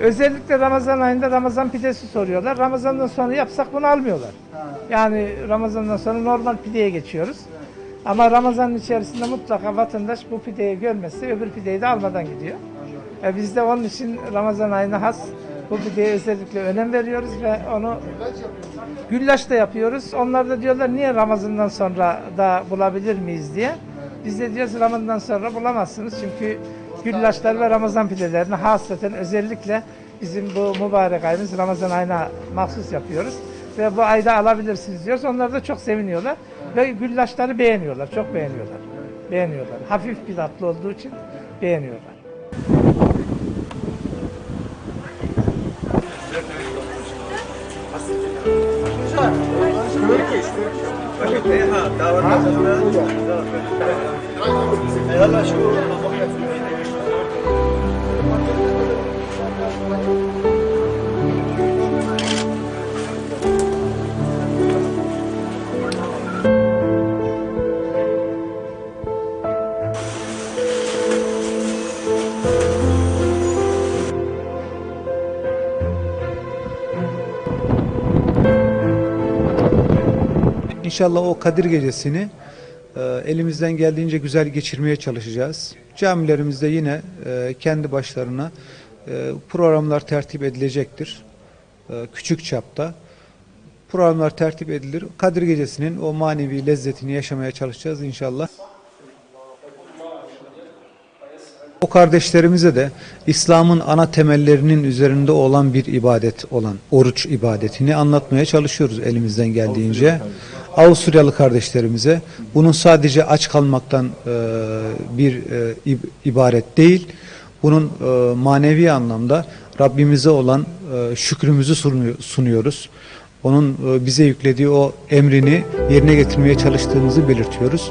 Özellikle Ramazan ayında Ramazan pidesi soruyorlar. Ramazandan sonra yapsak bunu almıyorlar. Yani Ramazandan sonra normal pideye geçiyoruz. Ama Ramazanın içerisinde mutlaka vatandaş bu pideyi görmezse öbür pideyi de almadan gidiyor. E biz de onun için Ramazan ayına has bu pideye özellikle önem veriyoruz ve onu güllaç da yapıyoruz. Onlar da diyorlar niye Ramazan'dan sonra da bulabilir miyiz diye. Biz de diyoruz Ramazan'dan sonra bulamazsınız çünkü güllaçlar ve Ramazan pidelerini hasreten özellikle bizim bu mübarek ayımız Ramazan ayına mahsus yapıyoruz. Ve bu ayda alabilirsiniz diyoruz. Onlar da çok seviniyorlar. Ve güllaçları beğeniyorlar. Çok beğeniyorlar. Beğeniyorlar. Hafif bir tatlı olduğu için beğeniyorlar. İnşallah o Kadir Gecesi'ni e, elimizden geldiğince güzel geçirmeye çalışacağız. Camilerimizde yine e, kendi başlarına e, programlar tertip edilecektir. E, küçük çapta programlar tertip edilir. Kadir Gecesi'nin o manevi lezzetini yaşamaya çalışacağız inşallah. O kardeşlerimize de İslam'ın ana temellerinin üzerinde olan bir ibadet olan oruç ibadetini anlatmaya çalışıyoruz elimizden geldiğince. Avusturyalı kardeşlerimize bunun sadece aç kalmaktan e, bir e, ib- ibaret değil, bunun e, manevi anlamda Rabbimize olan e, şükrümüzü sunuyor- sunuyoruz. Onun bize yüklediği o emrini yerine getirmeye çalıştığımızı belirtiyoruz.